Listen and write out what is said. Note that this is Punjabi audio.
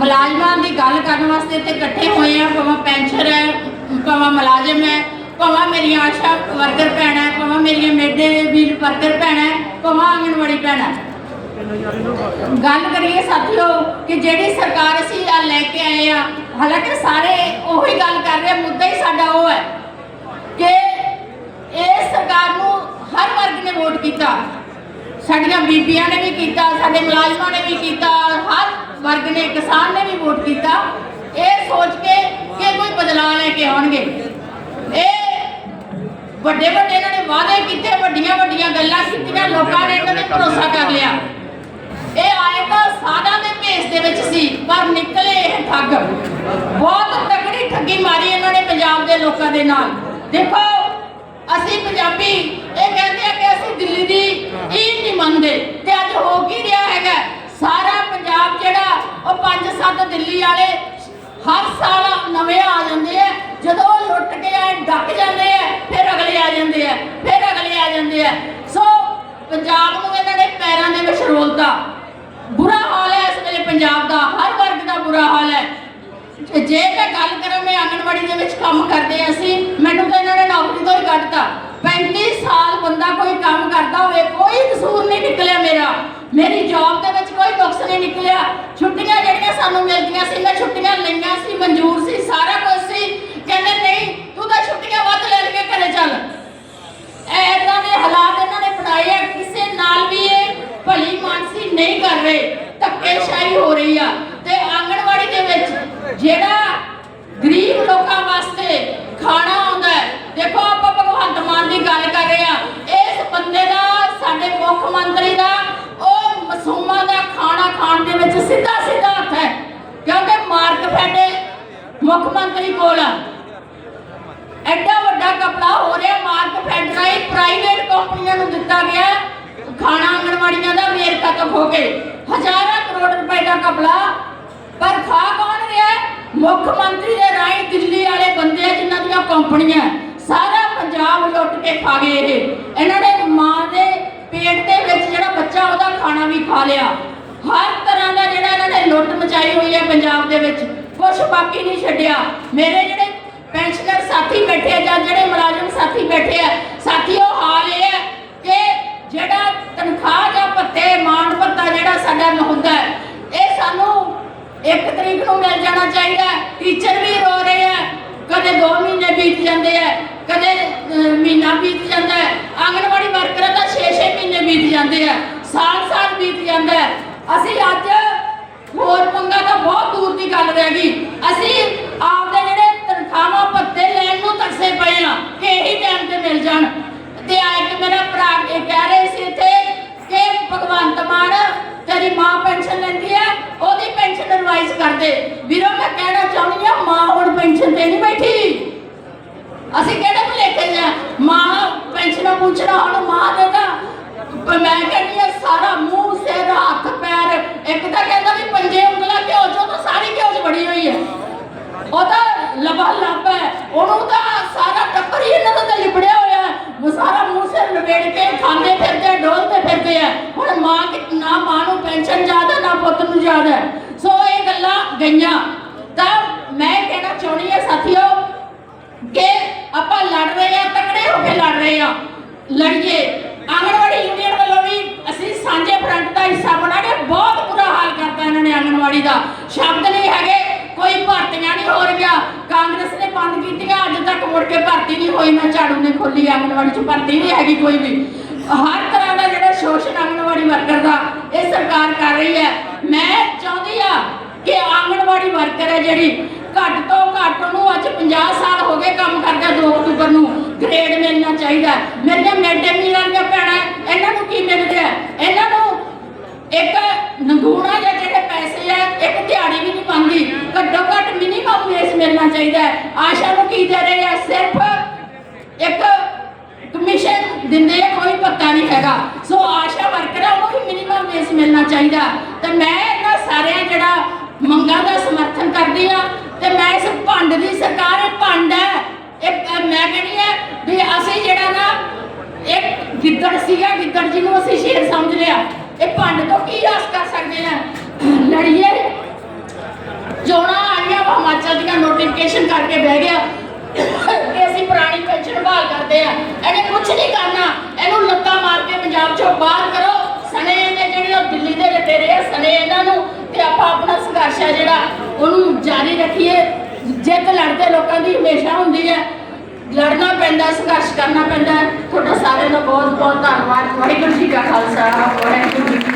ਮੁਲਾਜ਼ਮਾਂ ਦੀ ਗੱਲ ਕਰਨ ਵਾਸਤੇ ਇੱਥੇ ਇਕੱਠੇ ਹੋਏ ਆ, ਭਾਵੇਂ ਪੈਨਸ਼ਨ ਹੈ, ਭਾਵੇਂ ਮੁਲਾਜ਼ਮ ਹੈ, ਭਾਵੇਂ ਮੇਰੀਆਂ ਆਸ਼ਾ ਵਰਕਰ ਭੈਣਾਂ ਹੈ, ਭਾਵੇਂ ਮੇਰੀਆਂ ਮੇਡੇ ਵੀਰ ਵਰਕਰ ਭੈਣਾਂ ਹੈ, ਭਾਵੇਂ ਆਂਗਣਵਾੜੀ ਭੈਣਾਂ ਹੈ। ਗੱਲ ਕਰੀਏ ਸਾਥੀਓ ਕਿ ਜਿਹੜੀ ਸਰਕਾਰ ਅਸੀਂ ਆ ਲੈ ਕੇ ਆਏ ਆ, ਹਾਲਾਂਕਿ ਸਾਰੇ ਉਹੀ ਗੱਲ ਕਰ ਰਹੇ ਮੁੱਦਾ ਹੀ ਸਾਡਾ ਉਹ ਹੈ ਕਿ ਇਹ ਸਰਕਾਰ ਨੂੰ ਹਰ ਵਰਗ ਨੇ ਵੋਟ ਕੀਤਾ ਸਾਡੀਆਂ ਬੀਬੀਆਂ ਨੇ ਵੀ ਕੀਤਾ, ਸਾਡੇ ਮੁਲਾਜ਼ਮਾਂ ਨੇ ਵੀ ਕੀਤਾ, ਹਰ ਵਰਗ ਨੇ ਕਿਸਾਨ ਨੇ ਵੀ ਵੋਟ ਕੀਤਾ। ਇਹ ਸੋਚ ਕੇ ਕਿ ਕੋਈ ਬਦਲਾਅ ਲੈ ਕੇ ਆਉਣਗੇ। ਇਹ ਵੱਡੇ ਵੱਡੇ ਇਹਨਾਂ ਨੇ ਵਾਅਦੇ ਕੀਤੇ, ਵੱਡੀਆਂ ਵੱਡੀਆਂ ਗੱਲਾਂ ਕੀਤੀਆਂ ਲੋਕਾਂ ਨੇ ਇਹਨਾਂ ਤੇ ਭਰੋਸਾ ਕਰ ਲਿਆ। ਇਹ ਆਏ ਤਾਂ ਸਾਦਾ ਦੇ ਭੇਸ ਦੇ ਵਿੱਚ ਸੀ, ਪਰ ਨਿਕਲੇ ਇਹ ਠੱਗ। ਬਹੁਤ ਤਕੜੀ ਠੱਗੀ ਮਾਰੀ ਇਹਨਾਂ ਨੇ ਪੰਜਾਬ ਦੇ ਲੋਕਾਂ ਦੇ ਨਾਲ। ਦੇਖੋ, ਅਸੀਂ ਪੰਜਾਬੀ, ਇਹ ਕਹਿੰਦੇ ਆ ਕਿ ਅਸੀਂ ਦਿੱਲੀ ਦੀ ਇਹ ਨਹੀਂ ਮੰਨਦੇ, ਤੇ ਅੱਜ ਹੋ ਕੀ ਰਿਹਾ ਹੈਗਾ? ਸਾਰਾ ਪੰਜਾਬ ਜਿਹੜਾ, ਉਹ ਪੰਜ ਸੱਤ ਦਿੱਲੀ ਵਾਲੇ ਹਰ ਸਾਲ ਨਵੇਂ ਆ ਜਾਂਦੇ ਆ। ਜਦੋਂ ਲੁੱਟ ਕੇ ਆਏ, ਡੱਕ ਜਾਂਦੇ ਆ, ਫਿਰ ਅਗਲੇ ਆ ਜਾਂਦੇ ਆ, ਫਿਰ ਅਗਲੇ ਆ ਜਾਂਦੇ ਆ। ਸੋ ਪੰਜਾਬ ਨੂੰ ਇਹਨਾਂ ਨੇ ਪੈਰਾਂ ਦੇ ਵਿੱਚ ਰੋਲਤਾ। ਬੁਰਾ ਹਾਲ ਹੈ ਇਸ ਵੇਲੇ ਪੰਜਾਬ ਦਾ, ਹਰ ਵਰਗ ਦਾ ਬੁਰਾ ਹਾਲ ਹੈ। ਜੇ ਮੈਂ ਗੱਲ ਕਰਾਂ, ਮੈਂ ਆਂਗਣਵਾੜੀ ਦੇ ਵਿੱਚ ਕੰਮ ਕਰਦੇ ਹਾਂ ਅਸੀਂ, ਮੈਨੂੰ ਤਾਂ ਇਹਨਾਂ ਨੇ ਨੌਕਰੀ ਤੋਂ ਹੀ ਕੱਢਤਾ। 35 ਸਾਲ ਬੰਦਾ ਕੋਈ ਕੰਮ ਕਰਦਾ ਹੋਵੇ, ਕੋਈ ਕਸੂਰ ਨਹੀਂ ਨਿਕਲਿਆ ਮੇਰਾ। ਮੇਰੀ ਜੌਬ ਦੇ ਵਿੱਚ ਕੋਈ ਨੁਕਸ ਨਹੀਂ ਨਿਕਲਿਆ। ਛੁੱਟੀਆਂ ਜਿਹੜੀਆਂ ਸਾਨੂੰ ਮਿਲਦੀਆਂ ਸੀ, ਮੈਂ ਛੁੱਟੀਆਂ ਲਈਆਂ ਸੀ, ਮਨਜ਼ੂਰ ਸੀ, ਸਾਰਾ ਕੁਝ ਸੀ। ਕਹਿੰਦੇ, ਨਹੀਂ, ਤੂੰ ਤਾਂ ਛੁੱਟੀਆਂ ਵੱਧ ਲੈ ਕੇ ਘਰੇ ਚੱਲ। ਐਦਾਂ ਦੇ ਹਾਲਾਤ ਇਹਨਾਂ ਨੇ ਬਣਾਏ ਆ, ਕਿਸੇ ਨਾਲ ਵੀ ਇਹ ਭਲੀ ਮਾਨਸੀ ਨਹੀਂ ਕਰ ਰਹੇ। ਧੱਕੇਸ਼ਾਹੀ ਹੋ ਰਹੀ ਆ। ਤੇ ਆਂਗਣਵਾੜੀ ਦੇ ਵਿੱਚ ਜਿਹੜਾ ਗਰੀਬ ਲੋਕਾਂ ਵਾਸਤੇ ਖਾਣਾ ਆਉਂਦਾ ਦੇਖੋ ਆਪਾਂ ਭਗਵੰਤ ਮਾਨ ਦੀ ਗੱਲ ਕਰ ਰਹੇ ਆ ਮੁੱਖ ਮੰਤਰੀ ਕੋਲ। ਐਡਾ ਵੱਡਾ ਕਪੜਾ ਹੋ ਰਿਹਾ, ਮਾਰਕ ਫੈਡਰਾਈ ਪ੍ਰਾਈਵੇਟ ਕੰਪਨੀਆਂ ਨੂੰ ਦਿੱਤਾ ਗਿਆ। ਖਾਣਾ ਆਂਗਣਵਾੜੀਆਂ ਦਾ ਵੇਰਕਾ ਤੋਂ ਹੋ ਕੇ। ਹਜ਼ਾਰਾਂ ਕਰੋੜ ਰੁਪਏ ਦਾ ਕਪੜਾ। ਪਰ ਖਾ ਕੌਣ ਰਿਹਾ? ਮੁੱਖ ਮੰਤਰੀ ਦੇ ਰਾਹੀਂ ਦਿੱਲੀ ਵਾਲੇ ਬੰਦੇ ਆ, ਜਿਨ੍ਹਾਂ ਦੀਆਂ ਕੰਪਨੀਆਂ ਸਾਰਾ ਪੰਜਾਬ ਲੁੱਟ ਕੇ ਖਾ ਗਏ ਇਹ। ਇਹਨਾਂ ਨੇ ਮਾਂ ਦੇ ਪੇਟ ਦੇ ਵਿੱਚ ਜਿਹੜਾ ਬੱਚਾ, ਉਹਦਾ ਖਾਣਾ ਵੀ ਖਾ ਲਿਆ। ਹਰ ਤਰ੍ਹਾਂ ਦਾ ਜਿਹੜਾ ਇਹਨਾਂ ਨੇ ਲੁੱਟ ਮਚਾਈ ਹੋਈ ਹੈ ਪੰਜਾਬ ਦੇ ਵਿੱਚ। ਕੁਝ ਬਾਕੀ ਨਹੀਂ ਛੱਡਿਆ। ਮੇਰੇ ਜਿਹੜੇ ਪੈਨਸ਼ਨਰ ਸਾਥੀ ਬੈਠੇ ਆ ਜਾਂ ਜਿਹੜੇ ਮੁਲਾਜ਼ਮ ਸਾਥੀ ਬੈਠੇ ਆ, ਸਾਥੀਓ, ਹਾਲ ਇਹ ਹੈ ਕਿ ਜਿਹੜਾ ਤਨਖਾਹ ਜਾਂ ਭੱਤੇ, ਮਾਣ ਭੱਤਾ ਜਿਹੜਾ ਸਾਡਾ ਹੁੰਦਾ ਇਹ ਸਾਨੂੰ ਇੱਕ ਤਰੀਕ ਨੂੰ ਮਿਲ ਜਾਣਾ ਚਾਹੀਦਾ ਟੀਚਰ ਵੀ ਰੋ ਰਹੇ ਆ ਕਦੇ 2 ਮਹੀਨੇ ਬੀਤ ਜਾਂਦੇ ਆ ਕਦੇ ਮਹੀਨਾ ਬੀਤ ਜਾਂਦਾ ਹੈ। ਆਂਗਣਵਾੜੀ ਵਰਕਰਾਂ ਦਾ 6-6 ਮਹੀਨੇ ਬੀਤ ਜਾਂਦੇ ਆ ਸਾਲ-ਸਾਲ ਬੀਤ ਜਾਂਦਾ ਹੈ। ਅਸੀਂ ਅੱਜ ਹੋਰ ਮੰਗਾ ਤਾਂ ਬਹੁਤ ਦੀ ਗੱਲ ਰਹਿ ਗਈ। ਅਸੀਂ ਆਪਦੇ ਜਿਹੜੇ ਤਨਖਾਹਾਂ ਭੱਤੇ ਲੈਣ ਨੂੰ ਤਰਸੇ ਪਏ ਆ ਕਿ ਇਹੀ ਟਾਈਮ ਤੇ ਮਿਲ ਜਾਣ। ਤੇ ਆ ਇੱਕ ਮੇਰਾ ਭਰਾ ਇਹ ਕਹਿ ਰਹੇ ਸੀ ਇੱਥੇ ਕਿ ਭਗਵੰਤ ਮਾਨ ਤੇਰੀ ਮਾਂ ਪੈਨਸ਼ਨ ਲੈਂਦੀ ਹੈ, ਉਹਦੀ ਪੈਨਸ਼ਨ ਰਿਵਾਈਜ਼ ਕਰ ਦੇ। ਵੀਰੋ, ਮੈਂ ਕਹਿਣਾ ਚਾਹੁੰਦੀ ਆ ਮਾਂ ਹੁਣ ਪੈਨਸ਼ਨ ਤੇ ਨਹੀਂ ਬੈਠੀ। ਅਸੀਂ ਕਿਹੜੇ ਭੁਲੇਖੇ ਜਾਂ ਮਾਂ, ਪੈਨਸ਼ਨਾਂ ਪੁੱਛਣਾ ਹੁਣ ਮਾਂ ਦੇ ਤਾਂ ਮੈਂ ਕਹਿੰਦੀ ਆ ਸਾਰਾ ਮੂੰਹ ਸਿਰ ਹੱਥ ਪੈਰ ਇੱਕ ਤਾਂ ਕਹਿੰਦਾ ਵੀ ਪੰਜੇ ਉਂਗਲਾਂ ਘਿਓ ਚੋਂ ਤਾਂ ਸਾਰੀ ਘਿਓ ਚ ਬੜੀ ਹੋਈ ਹੈ ਉਹ ਤਾਂ ਲਬਾ ਲੱਭ ਹੈ ਉਹਨੂੰ ਤਾਂ ਸਾਰਾ ਟੱਬਰ ਹੀ ਇਹਨਾਂ ਦਾ ਤਾਂ ਲਿਬੜਿਆ ਹੋਇਆ ਹੈ ਉਹ ਸਾਰਾ ਮੂੰਹ ਸਿਰ ਲਪੇਟ ਕੇ ਖਾਂਦੇ ਫਿਰਦੇ ਆ, ਡੋਲਦੇ ਫਿਰਦੇ ਆ ਹੁਣ ਮਾਂ ਕਿ ਨਾ ਮਾਂ ਨੂੰ ਪੈਨਸ਼ਨ ਜ਼ਿਆਦਾ ਨਾ ਪੁੱਤ ਨੂੰ ਜ਼ਿਆਦਾ ਹੈ। ਸੋ ਇਹ ਗੱਲਾਂ ਗਈਆਂ। ਤਾਂ ਮੈਂ ਕਹਿਣਾ ਚਾਹੁੰਦੀ ਹਾਂ ਸਾਥੀਓ ਕਿ ਆਪਾਂ ਲੜ ਰਹੇ ਆ ਤਕੜੇ ਹੋ ਕੇ ਲੜ ਰਹੇ ਆ ਲੜੀਏ। ਆਂਗਣਵਾੜੀ ਯੂਨੀਅਨ ਵੱਲੋਂ ਵੀ ਅਸੀਂ ਸਾਂਝੇ ਫਰੰਟ ਦਾ ਹਿੱਸਾ ਬਣਾ ਕੇ ਬਹੁਤ ਬੁਰਾ ਹਾਲ ਕਰਤਾ ਇਹਨਾਂ ਨੇ ਆਂਗਣਵਾੜੀ ਦਾ। ਸ਼ਬਦ ਨਹੀਂ ਹੈਗੇ, ਕੋਈ ਭਰਤੀਆਂ ਨਹੀਂ ਹੋ ਰਹੀਆਂ। ਕਾਂਗਰਸ ਨੇ ਬੰਦ ਕੀਤੀਆਂ, ਅੱਜ ਤੱਕ ਮੁੜ ਕੇ ਭਰਤੀ ਨਹੀਂ ਹੋਈ। ਨਾ ਝਾੜੂ ਨੇ ਖੋਲੀ ਆਂਗਣਵਾੜੀ ਚ ਭਰਤੀ ਨਹੀਂ ਹੈਗੀ ਕੋਈ ਵੀ। ਹਰ ਤਰ੍ਹਾਂ ਦਾ ਜਿਹੜਾ ਸ਼ੋਸ਼ਣ ਆਂਗਣਵਾੜੀ ਵਰਕਰ ਦਾ, ਇਹ ਸਰਕਾਰ ਕਰ ਰਹੀ ਹੈ। ਮੈਂ ਚਾਹੁੰਦੀ ਆ ਕਿ ਆਂਗਣਵਾੜੀ ਵਰਕਰ ਹੈ ਜਿਹੜੀ ਘੱਟ ਤੋਂ ਘੱਟ ਉਹਨੂੰ ਅੱਜ 50 ਸਾਲ ਹੋ ਗਏ ਕੰਮ ਕਰਦਾ 2 ਅਕਤੂਬਰ ਨੂੰ। ਗ੍ਰੇਡ ਮਿਲਣਾ ਚਾਹੀਦਾ। ਹੈ। ਮੇਰੀਆਂ ਮਿਡਡੇ ਮੀਲ ਵਾਲੀਆਂ ਇਹਨਾਂ ਨੂੰ ਕੀ ਮਿਲ ਰਿਹਾ ਇਹਨਾਂ ਨੂੰ ਇੱਕ ਨਗੂਣਾ ਜਾਂ ਜਿਹੜੇ ਪੈਸੇ ਆ, ਇੱਕ ਦਿਹਾੜੀ ਵੀ ਨਹੀਂ ਪਾਉਂਦੀ ਘੱਟੋ ਘੱਟ ਮਿਨੀਮਮ ਵੇਸ ਮਿਲਣਾ ਚਾਹੀਦਾ ਆਸ਼ਾ ਨੂੰ ਕੀ ਦੇ ਰਹੇ ਆ? ਸਿਰਫ ਇੱਕ ਕਮਿਸ਼ਨ ਦਿੰਦੇ ਕੋਈ ਪਤਾ ਨਹੀਂ ਹੈਗਾ। ਸੋ ਆਸ਼ਾ ਵਰਕਰ ਆ, ਉਹਨੂੰ ਵੀ ਮਿਨੀਮਮ ਵੇਸ ਮਿਲਣਾ ਚਾਹੀਦਾ। ਤੇ ਮੈਂ ਇਹਨਾਂ ਸਾਰਿਆਂ ਜਿਹੜਾ ਮੰਗਾਂ ਦਾ ਸਮਰਥਨ ਕਰਦੀ ਆ ਤੇ ਮੈਂ ਇਸ ਭੰਡ ਦੀ ਸਰਕਾਰ ਇਹ ਭੰਡ ਹੈ। ਇੱਕ ਮੈਂ ਕਹਿੰਦੀ ਆ ਵੀ ਅਸੀਂ ਜਿਹੜਾ ਨਾ ਇੱਕ ਗਿੱਦੜ ਸੀਗਾ, ਗਿੱਦੜ ਜਿਹਨੂੰ ਅਸੀਂ ਸ਼ੇਰ ਸਮਝ ਲਿਆ। ਇਹ ਭੰਡ ਤੋਂ ਕੀ ਆਸ ਕਰ ਸਕਦੇ ਆ? ਲੜੀਏ। ਕੇ ਬਹਿ ਗਿਆ। ਕਿ ਅਸੀਂ ਪੁਰਾਣੀ ਪੈਨਸ਼ਨ ਬਹਾਲ ਕਰਦੇ ਆ। ਇਹਨੇ ਕੁਝ ਨਹੀਂ ਕਰਨਾ। ਇਹਨੂੰ ਲੱਤਾਂ ਮਾਰ ਕੇ ਪੰਜਾਬ ਚੋਂ ਬਾਹਰ ਕਰੋ। ਸਣੇ ਇਹਨੇ ਜਿਹੜੇ ਦਿੱਲੀ ਦੇ ਲਟੇਰੇ ਆ, ਸਣੇ ਇਹਨਾਂ ਨੂੰ ਤੇ ਆਪਾਂ ਸੰਘਰਸ਼ ਆ ਜਿਹੜਾ ਉਹਨੂੰ ਜਾਰੀ ਰੱਖੀਏ। ਜਿੱਤ ਲੜਦੇ ਲੋਕਾਂ ਦੀ ਹਮੇਸ਼ਾ ਹੁੰਦੀ ਹੈ। ਲੜਨਾ ਪੈਂਦਾ, ਸੰਘਰਸ਼ ਕਰਨਾ ਪੈਂਦਾ ਤੁਹਾਡਾ ਸਾਰਿਆਂ ਦਾ ਬਹੁਤ ਬਹੁਤ ਧੰਨਵਾਦ। ਵਾਹਿਗੁਰੂ ਜੀ ਕਾ ਖਾਲਸਾ, ਵਾਹਿਗੁਰੂ ਜੀ